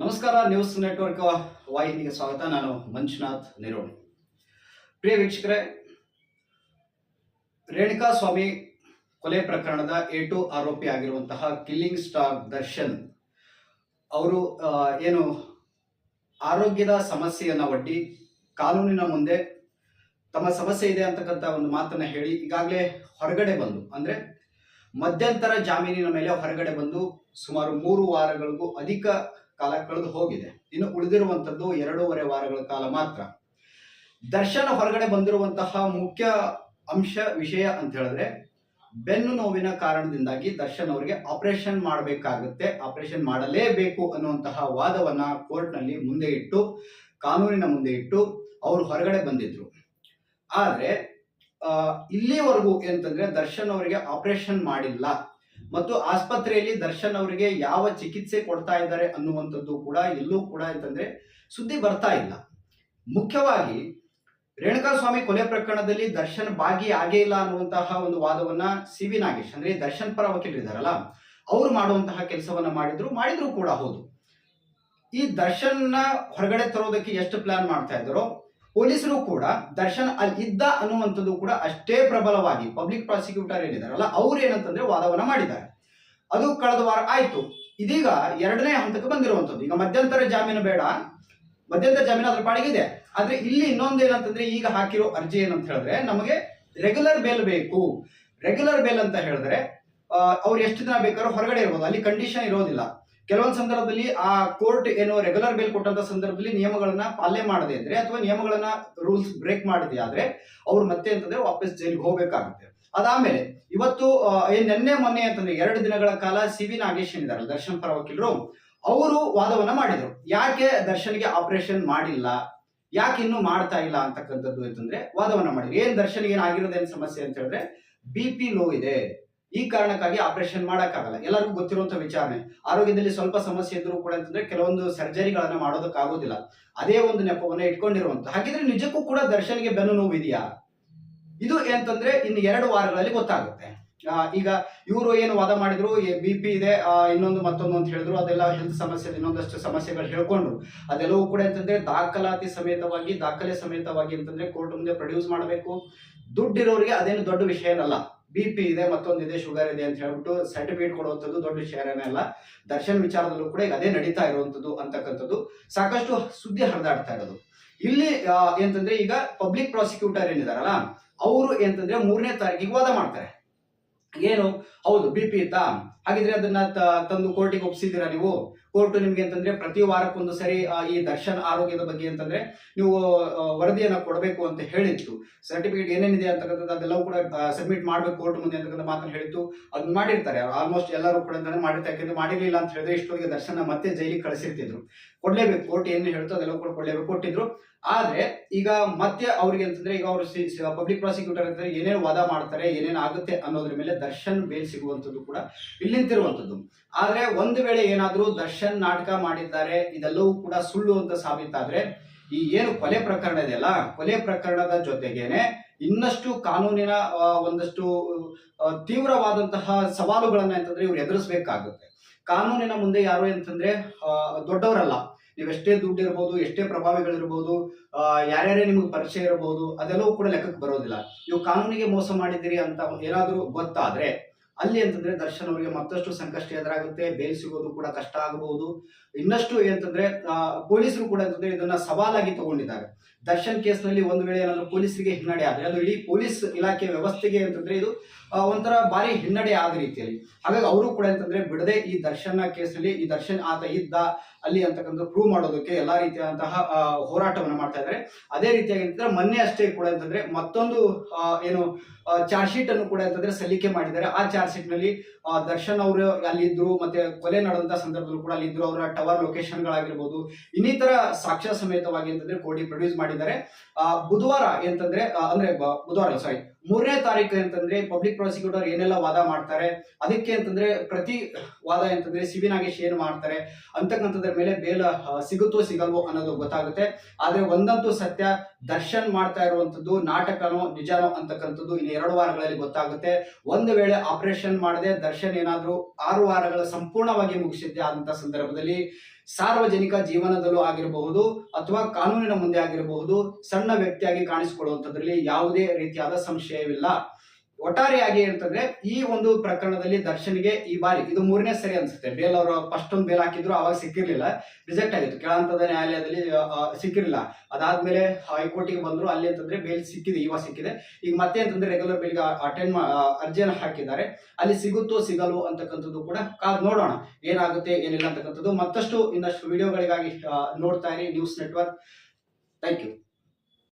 ನಮಸ್ಕಾರ news network ವಾಹಿನಿಗೆ ಸ್ವಾಗತ. ನಾನು ಮಂಜುನಾಥ್ ನಿರೋಣಿ. ಪ್ರಿಯ ವೀಕ್ಷಕರೇ, ರೇಣುಕಾ ಸ್ವಾಮಿ ಕೊಲೆ ಪ್ರಕರಣದ ಎ ಟು ಆರೋಪಿ ಆಗಿರುವಂತಹ ಕಿಲ್ಲಿಂಗ್ ಸ್ಟಾರ್ ದರ್ಶನ್ ಅವರು ಏನು ಆರೋಗ್ಯದ ಸಮಸ್ಯೆಯನ್ನ ಒಡ್ಡಿ ಕಾನೂನಿನ ಮುಂದೆ ತಮ್ಮ ಸಮಸ್ಯೆ ಇದೆ ಅಂತಕ್ಕಂಥ ಒಂದು ಮಾತನ್ನ ಹೇಳಿ ಈಗಾಗಲೇ ಹೊರಗಡೆ ಬಂದು, ಅಂದ್ರೆ ಮಧ್ಯಂತರ ಜಾಮೀನಿನ ಮೇಲೆ ಹೊರಗಡೆ ಬಂದು ಸುಮಾರು ಮೂರು ವಾರಗಳಿಗೂ ಅಧಿಕ ಕಾಲ ಕಳೆದು ಹೋಗಿದೆ. ಇನ್ನು ಉಳಿದಿರುವಂತದ್ದು ಎರಡೂವರೆ ವಾರಗಳ ಕಾಲ ಮಾತ್ರ. ದರ್ಶನ್ ಹೊರಗಡೆ ಬಂದಿರುವಂತಹ ಮುಖ್ಯ ಅಂಶ, ವಿಷಯ ಅಂತ ಹೇಳಿದ್ರೆ, ಬೆನ್ನು ನೋವಿನ ಕಾರಣದಿಂದಾಗಿ ದರ್ಶನ್ ಅವರಿಗೆ ಆಪರೇಷನ್ ಮಾಡಬೇಕಾಗುತ್ತೆ. ಆಪರೇಷನ್ ಮಾಡಲೇಬೇಕು ಅನ್ನುವಂತಹ ವಾದವನ್ನ ಕೋರ್ಟ್ನಲ್ಲಿ ಮುಂದೆ ಇಟ್ಟು, ಕಾನೂನಿನ ಮುಂದೆ ಇಟ್ಟು ಅವರು ಹೊರಗಡೆ ಬಂದಿದ್ರು. ಆದ್ರೆ ಇಲ್ಲಿವರೆಗೂ ಏನಂತಂದ್ರೆ ದರ್ಶನ್ ಅವರಿಗೆ ಆಪರೇಷನ್ ಮಾಡಿಲ್ಲ. ಮತ್ತು ಆಸ್ಪತ್ರೆಯಲ್ಲಿ ದರ್ಶನ್ ಅವರಿಗೆ ಯಾವ ಚಿಕಿತ್ಸೆ ಕೊಡ್ತಾ ಇದ್ದಾರೆ ಅನ್ನುವಂಥದ್ದು ಕೂಡ ಎಲ್ಲೂ ಕೂಡ ಅಂತಂದ್ರೆ ಸುದ್ದಿ ಬರ್ತಾ ಇಲ್ಲ. ಮುಖ್ಯವಾಗಿ ರೇಣುಕಾಸ್ವಾಮಿ ಕೊಲೆ ಪ್ರಕರಣದಲ್ಲಿ ದರ್ಶನ್ ಭಾಗಿ ಆಗೇ ಇಲ್ಲ ಅನ್ನುವಂತಹ ಒಂದು ವಾದವನ್ನ ಸಿ ವಿ ನಾಗೇಶ್, ಅಂದ್ರೆ ದರ್ಶನ್ ಪರ ವಕೀಲರಿದ್ದಾರಲ್ಲ ಅವರು ಮಾಡುವಂತಹ ಕೆಲಸವನ್ನ ಮಾಡಿದ್ರು ಮಾಡಿದ್ರು ಕೂಡ ಹೌದು. ಈ ದರ್ಶನ್ನ ಹೊರಗಡೆ ತರೋದಕ್ಕೆ ಎಷ್ಟು ಪ್ಲಾನ್ ಮಾಡ್ತಾ ಇದ್ದಾರೋ ಪೊಲೀಸರು ಕೂಡ ದರ್ಶನ್ ಅಲ್ಲಿ ಇದ್ದ ಅನ್ನುವಂಥದ್ದು ಕೂಡ ಅಷ್ಟೇ ಪ್ರಬಲವಾಗಿ ಪಬ್ಲಿಕ್ ಪ್ರಾಸಿಕ್ಯೂಟರ್ ಏನಿದಾರಲ್ಲ ಅವ್ರು ಏನಂತಂದ್ರೆ ವಾದವನ್ನ ಮಾಡಿದ್ದಾರೆ. ಅದು ಕಳೆದ ವಾರ ಆಯ್ತು. ಇದೀಗ ಎರಡನೇ ಹಂತಕ್ಕೆ ಬಂದಿರುವಂಥದ್ದು. ಈಗ ಮಧ್ಯಂತರ ಜಾಮೀನು ಬೇಡ. ಮಧ್ಯಂತರ ಜಾಮೀನು ಅದ್ರ ಪಾಡಿಗಿದೆ ಆದ್ರೆ ಇಲ್ಲಿ ಇನ್ನೊಂದು ಏನಂತಂದ್ರೆ ಈಗ ಹಾಕಿರೋ ಅರ್ಜಿ ಏನಂತ ಹೇಳಿದ್ರೆ ನಮಗೆ ರೆಗ್ಯುಲರ್ ಬೇಲ್ ಬೇಕು. ರೆಗ್ಯುಲರ್ ಬೇಲ್ ಅಂತ ಹೇಳಿದ್ರೆ ಅವ್ರು ಎಷ್ಟು ದಿನ ಬೇಕಾದ್ರೂ ಹೊರಗಡೆ ಇರ್ಬೋದು. ಅಲ್ಲಿ ಕಂಡೀಷನ್ ಇರೋದಿಲ್ಲ. ಕೆಲವೊಂದು ಸಂದರ್ಭದಲ್ಲಿ ಆ ಕೋರ್ಟ್ ಏನು ರೆಗ್ಯುಲರ್ ಬೇಲ್ ಕೊಟ್ಟಂತ ಸಂದರ್ಭದಲ್ಲಿ ನಿಯಮಗಳನ್ನ ಪಾಲನೆ ಮಾಡದೆ ಅಂದ್ರೆ ಅಥವಾ ನಿಯಮಗಳನ್ನ ರೂಲ್ಸ್ ಬ್ರೇಕ್ ಮಾಡಿದೆ ಆದ್ರೆ ಅವ್ರು ಮತ್ತೆ ಅಂತಂದ್ರೆ ವಾಪಸ್ ಜೈಲಿಗೆ ಹೋಗ್ಬೇಕಾಗುತ್ತೆ. ಅದಾದ್ಮೇಲೆ ಇವತ್ತು ನಿನ್ನೆ, ಮೊನ್ನೆ ಅಂತಂದ್ರೆ ಎರಡು ದಿನಗಳ ಕಾಲ ಸಿ ವಿ ನಾಗೇಶ್ ಏನಿದ್ದಾರೆ, ದರ್ಶನ್ ಪರ ವಕೀಲರು, ಅವರು ವಾದವನ್ನ ಮಾಡಿದ್ರು. ಯಾಕೆ ದರ್ಶನ್ಗೆ ಆಪರೇಷನ್ ಮಾಡಿಲ್ಲ? ಯಾಕೆ ಇನ್ನೂ ಮಾಡ್ತಾ ಇಲ್ಲ ಅಂತಕ್ಕಂಥದ್ದು ಅಂತಂದ್ರೆ ವಾದವನ್ನ ಮಾಡಿದ್ರು. ಏನ್ ದರ್ಶನ್ಗೆ ಏನಾಗಿರೋದೇನ್ ಸಮಸ್ಯೆ ಅಂತ ಹೇಳಿದ್ರೆ ಬಿ ಪಿ ಲೋ ಇದೆ. ಈ ಕಾರಣಕ್ಕಾಗಿ ಆಪರೇಷನ್ ಮಾಡೋಕ್ಕಾಗಲ್ಲ. ಎಲ್ಲರಿಗೂ ಗೊತ್ತಿರುವಂತ ವಿಚಾರಣೆ. ಆರೋಗ್ಯದಲ್ಲಿ ಸ್ವಲ್ಪ ಸಮಸ್ಯೆ ಇದ್ರೂ ಕೂಡ ಅಂತಂದ್ರೆ ಕೆಲವೊಂದು ಸರ್ಜರಿಗಳನ್ನ ಮಾಡೋದಕ್ಕಾಗೋದಿಲ್ಲ. ಅದೇ ಒಂದು ನೆಪವನ್ನ ಇಟ್ಕೊಂಡಿರುವಂತ. ಹಾಗಿದ್ರೆ ನಿಜಕ್ಕೂ ಕೂಡ ದರ್ಶನ್ಗೆ ಬೆನ್ನು ನೋವು ಇದೆಯಾ ಇದು ಏನಂತಂದ್ರೆ ಇನ್ನು ಎರಡು ವಾರಗಳಲ್ಲಿ ಗೊತ್ತಾಗುತ್ತೆ. ಈಗ ಇವರು ಏನು ವಾದ ಮಾಡಿದ್ರು ಬಿ ಪಿ ಇದೆ ಇನ್ನೊಂದು ಮತ್ತೊಂದು ಅಂತ ಹೇಳಿದ್ರು, ಅದೆಲ್ಲ ಹೆಲ್ತ್ ಸಮಸ್ಯೆ, ಇನ್ನೊಂದಷ್ಟು ಸಮಸ್ಯೆಗಳು ಹೇಳ್ಕೊಂಡ್ರು ಅದೆಲ್ಲವೂ ಕೂಡ ಅಂತಂದ್ರೆ ದಾಖಲಾತಿ ಸಮೇತವಾಗಿ, ದಾಖಲೆ ಸಮೇತವಾಗಿ ಅಂತಂದ್ರೆ ಕೋರ್ಟ್ ಮುಂದೆ ಪ್ರೊಡ್ಯೂಸ್ ಮಾಡಬೇಕು. ದುಡ್ಡಿರೋರಿಗೆ ಅದೇನು ದೊಡ್ಡ ವಿಷಯ ಏನಲ್ಲ. ಬಿ ಪಿ ಇದೆ ಮತ್ತೊಂದಿದೆ ಶುಗರ್ ಇದೆ ಅಂತ ಹೇಳ್ಬಿಟ್ಟು ಸರ್ಟಿಫಿಕೇಟ್ ಕೊಡುವಂಥದ್ದು ದೊಡ್ಡ ವಿಷಯನೇ ಅಲ್ಲ. ದರ್ಶನ್ ವಿಚಾರದಲ್ಲೂ ಕೂಡ ಈಗ ಅದೇ ನಡೀತಾ ಇರುವಂಥದ್ದು ಅಂತಕ್ಕಂಥದ್ದು. ಸಾಕಷ್ಟು ಸುದ್ದಿ ಹರಿದಾಡ್ತಾ ಇರೋದು. ಇಲ್ಲಿ ಏನಂತಂದ್ರೆ ಈಗ ಪಬ್ಲಿಕ್ ಪ್ರಾಸಿಕ್ಯೂಟರ್ ಏನಿದಾರಲ್ಲ, ಅವರು ಏನಂತಂದ್ರೆ ಮೂರನೇ ತಾರೀಕಿಗೆ ವಾದ ಮಾಡ್ತಾರೆ. ಏನು? ಹೌದು ಬಿ ಪಿ ಇತ್ತಾ? ಹಾಗಿದ್ರೆ ಅದನ್ನ ತಂದು ಕೋರ್ಟಿಗೆ ಒಪ್ಸಿದ್ದೀರಾ ನೀವು? ಕೋರ್ಟ್ ನಿಮ್ಗೆ ಅಂತಂದ್ರೆ ಪ್ರತಿ ವಾರಕ್ಕೊಂದು ಸರಿ ಈ ದರ್ಶನ್ ಆರೋಗ್ಯದ ಬಗ್ಗೆ ಅಂತಂದ್ರೆ ನೀವು ವರದಿಯನ್ನ ಕೊಡಬೇಕು ಅಂತ ಹೇಳಿತ್ತು ಸರ್ಟಿಫಿಕೇಟ್ ಏನೇನಿದೆ ಅಂತಕ್ಕಂಥದ್ದು ಅದೆಲ್ಲವೂ ಕೂಡ ಸಬ್ಮಿಟ್ ಮಾಡ್ಬೇಕು ಕೋರ್ಟ್ ಮುಂದೆ ಅಂತಕ್ಕಂಥ ಮಾತ್ರ ಹೇಳಿತ್ತು ಅದನ್ನ ಮಾಡಿರ್ತಾರೆ. ಆಲ್ಮೋಸ್ಟ್ ಎಲ್ಲರೂ ಕೂಡ ಮಾಡಿರ್ತಾರೆ. ಯಾಕಂದ್ರೆ ಮಾಡಿರ್ಲಿಲ್ಲ ಅಂತ ಹೇಳಿದ್ರೆ ಇಷ್ಟೊತ್ತಿಗೆ ದರ್ಶನ ಮತ್ತೆ ಜೈಲಿಗೆ ಕಳಿಸಿರ್ತಿದ್ರು. ಕೊಡ್ಲೇಬೇಕು, ಕೋರ್ಟ್ ಏನು ಹೇಳ್ತೋ ಅದೆಲ್ಲ ಕೂಡ ಕೊಡ್ಲೇಬೇಕು ಕೊಟ್ಟಿದ್ರು. ಆದ್ರೆ ಈಗ ಮತ್ತೆ ಅವ್ರಿಗೆ ಅಂತಂದ್ರೆ ಈಗ ಅವರು ಪಬ್ಲಿಕ್ ಪ್ರಾಸಿಕ್ಯೂಟರ್ ಅಂತಂದ್ರೆ ಏನೇನು ವಾದ ಮಾಡ್ತಾರೆ, ಏನೇನು ಆಗುತ್ತೆ ಅನ್ನೋದ್ರ ಮೇಲೆ ದರ್ಶನ್ ಬೇಲ್ ಸಿಗುವಂತದ್ದು ಕೂಡ ಇಲ್ಲಿ ನಿಂತಿರುವಂತದ್ದು ಆದ್ರೆ ಒಂದು ವೇಳೆ ಏನಾದರೂ ದರ್ಶನ್ ನಾಟಕ ಮಾಡಿದ್ದಾರೆ, ಇದೆಲ್ಲವೂ ಕೂಡ ಸುಳ್ಳು ಅಂತ ಸಾಬೀತಾದ್ರೆ, ಈ ಏನು ಕೊಲೆ ಪ್ರಕರಣ ಇದೆಯಲ್ಲ, ಕೊಲೆ ಪ್ರಕರಣದ ಜೊತೆಗೇನೆ ಇನ್ನಷ್ಟು ಕಾನೂನಿನ ಒಂದಷ್ಟು ತೀವ್ರವಾದಂತಹ ಸವಾಲುಗಳನ್ನ ಅಂತಂದ್ರೆ ಇವ್ರು ಎದುರಿಸಬೇಕಾಗುತ್ತೆ. ಕಾನೂನಿನ ಮುಂದೆ ಯಾರು ಅಂತಂದ್ರೆ ದೊಡ್ಡವರಲ್ಲ. ನೀವೆಷ್ಟೇ ದುಡ್ಡು ಇರ್ಬೋದು ಎಷ್ಟೇ ಪ್ರಭಾವಿಗಳಿರ್ಬೋದು ಯಾರ್ಯಾರೇ ನಿಮಗೆ ಪರಿಚಯ ಇರಬಹುದು ಅದೆಲ್ಲವೂ ಕೂಡ ಲೆಕ್ಕಕ್ಕೆ ಬರೋದಿಲ್ಲ. ನೀವು ಕಾನೂನಿಗೆ ಮೋಸ ಮಾಡಿದ್ದೀರಿ ಅಂತ ಏನಾದ್ರೂ ಗೊತ್ತಾದ್ರೆ ಅಲ್ಲಿ ಅಂತಂದ್ರೆ ದರ್ಶನ್ ಅವರಿಗೆ ಮತ್ತಷ್ಟು ಸಂಕಷ್ಟ ಎದುರಾಗುತ್ತೆ, ಬೇಲ್ ಸಿಗೋದು ಕೂಡ ಕಷ್ಟ ಆಗಬಹುದು ಇನ್ನಷ್ಟು ಏನಂತಂದ್ರೆ ಪೊಲೀಸರು ಕೂಡ ಅಂತಂದ್ರೆ ಇದನ್ನ ಸವಾಲಾಗಿ ತಗೊಂಡಿದ್ದಾರೆ. ದರ್ಶನ್ ಕೇಸ್ನಲ್ಲಿ ಒಂದು ವೇಳೆ ಏನಾದ್ರು ಪೊಲೀಸರಿಗೆ ಹಿನ್ನಡೆ ಆದ್ರೆ ಅದು ಇಡೀ ಪೊಲೀಸ್ ಇಲಾಖೆ ವ್ಯವಸ್ಥೆಗೆ ಅಂತಂದ್ರೆ ಇದು ಒಂಥರ ಭಾರಿ ಹಿನ್ನಡೆ ಆದ ರೀತಿಯಲ್ಲಿ. ಹಾಗಾಗಿ ಅವರು ಕೂಡ ಅಂತಂದ್ರೆ ಬಿಡದೆ ಈ ದರ್ಶನ್ ಕೇಸ್ನಲ್ಲಿ, ಈ ದರ್ಶನ್ ಆತ ಇದ್ದ ಅಲ್ಲಿ ಅಂತಕ್ಕಂಥ ಪ್ರೂವ್ ಮಾಡೋದಕ್ಕೆ ಎಲ್ಲಾ ರೀತಿಯಾದಂತಹ ಹೋರಾಟವನ್ನು ಮಾಡ್ತಾ ಇದ್ದಾರೆ. ಅದೇ ರೀತಿಯಾಗಿ ಅಂತಂದ್ರೆ ಮೊನ್ನೆ ಅಷ್ಟೇ ಕೂಡ ಅಂತಂದ್ರೆ ಮತ್ತೊಂದು ಏನು ಚಾರ್ಜ್ ಶೀಟ್ ಅನ್ನು ಕೂಡ ಅಂತಂದ್ರೆ ಸಲ್ಲಿಕೆ ಮಾಡಿದ್ದಾರೆ. ಆ ಚಾರ್ಜ್ ಶೀಟ್ನಲ್ಲಿ ಆ, ದರ್ಶನ್ ಅವರು ಅಲ್ಲಿದ್ರು ಮತ್ತೆ ಕೊಲೆ ನಡೆದಂತ ಸಂದರ್ಭದಲ್ಲೂ ಕೂಡ ಅಲ್ಲಿದ್ರು. ಅವರ ಟವರ್ ಲೊಕೇಶನ್ ಗಳಾಗಿರ್ಬೋದು ಇನ್ನಿತರ ಸಾಕ್ಷ್ಯ ಸಮೇತವಾಗಿ ಅಂತಂದ್ರೆ ಕೋಡಿ ಪ್ರೊಡ್ಯೂಸ್ ಮಾಡಿದ್ದಾರೆ. ಬುಧವಾರ ಎಂತಂದ್ರೆ ಅಂದ್ರೆ ಬುಧವಾರ ಸಾರಿ ಮೂರನೇ ತಾರೀಕು ಅಂತಂದ್ರೆ ಪಬ್ಲಿಕ್ ಪ್ರಾಸಿಕ್ಯೂಟರ್ ಏನೆಲ್ಲ ವಾದ ಮಾಡ್ತಾರೆ, ಅದಕ್ಕೆ ಅಂತಂದ್ರೆ ಪ್ರತಿ ವಾದ ಅಂತಂದ್ರೆ ಸಿ ವಿ ನಾಗೇಶ್ ಏನು ಮಾಡ್ತಾರೆ, ಅಂತಕ್ಕಂಥದ್ರ ಮೇಲೆ ಬೇಲ ಸಿಗುತ್ತೋ ಸಿಗಲ್ವೋ ಅನ್ನೋದು ಗೊತ್ತಾಗುತ್ತೆ. ಆದ್ರೆ ಒಂದಂತೂ ಸತ್ಯ, ದರ್ಶನ್ ಮಾಡ್ತಾ ಇರುವಂತದ್ದು ನಾಟಕನೋ ನಿಜಾನೋ ಅಂತಕ್ಕಂಥದ್ದು ಇನ್ನು ಎರಡು ವಾರಗಳಲ್ಲಿ ಗೊತ್ತಾಗುತ್ತೆ. ಒಂದು ವೇಳೆ ಆಪರೇಷನ್ ಮಾಡದೆ ದರ್ಶನ್ ಏನಾದ್ರೂ ಆರು ವಾರಗಳ ಸಂಪೂರ್ಣವಾಗಿ ಮುಗಿಸಿದ್ದೆ ಆದಂತ ಸಂದರ್ಭದಲ್ಲಿ ಸಾರ್ವಜನಿಕ ಜೀವನದಲ್ಲೂ ಆಗಿರಬಹುದು ಅಥವಾ ಕಾನೂನಿನ ಮುಂದೆ ಆಗಿರಬಹುದು ಸಣ್ಣ ವ್ಯಕ್ತಿಯಾಗಿ ಕಾಣಿಸಿಕೊಳ್ಳುವಂಥದ್ರಲ್ಲಿ ಯಾವುದೇ ರೀತಿಯಾದ ಸಂಶಯವಿಲ್ಲ. ಒಟ್ಟಾರೆಯಾಗಿ ಅಂತಂದ್ರೆ ಈ ಒಂದು ಪ್ರಕರಣದಲ್ಲಿ ದರ್ಶನ್ಗೆ ಈ ಬಾರಿ ಇದು ಮೂರನೇ ಸರಿ ಅನ್ಸುತ್ತೆ. ಬೇಲ್ ಅವರು ಫಸ್ಟ್ ಒಂದು ಬೇಲ್ ಹಾಕಿದ್ರು, ಅವಾಗ ಸಿಕ್ಕಿರ್ಲಿಲ್ಲ. ರಿಜೆಕ್ಟ್ ಆಗಿತ್ತು. ಕೆಳಹಂತದ ನ್ಯಾಯಾಲಯದಲ್ಲಿ ಸಿಕ್ಕಿರಲಿಲ್ಲ. ಅದಾದ್ಮೇಲೆ ಹೈಕೋರ್ಟಿಗೆ ಬಂದ್ರು. ಅಲ್ಲಿ ಅಂತಂದ್ರೆ ಬೇಲ್ ಸಿಕ್ಕಿದೆ, ಇವಾಗ ಸಿಕ್ಕಿದೆ. ಈಗ ಮತ್ತೆ ಅಂತಂದ್ರೆ ರೆಗ್ಯುಲರ್ ಬೇಲ್ಗೆ ಅಟೆಂಡ್ ಅರ್ಜಿಯನ್ನು ಹಾಕಿದ್ದಾರೆ. ಅಲ್ಲಿ ಸಿಗುತ್ತೋ, ಸಿಗಲ್ವೋ ಅಂತಕ್ಕಂಥದ್ದು ಕೂಡ ನೋಡೋಣ. ಏನಾಗುತ್ತೆ, ಏನಿಲ್ಲ ಅಂತಕ್ಕಂಥದ್ದು. ಮತ್ತಷ್ಟು ಇನ್ನಷ್ಟು ವಿಡಿಯೋಗಳಿಗಾಗಿ ನೋಡ್ತಾ ಇರಿ. News network thank you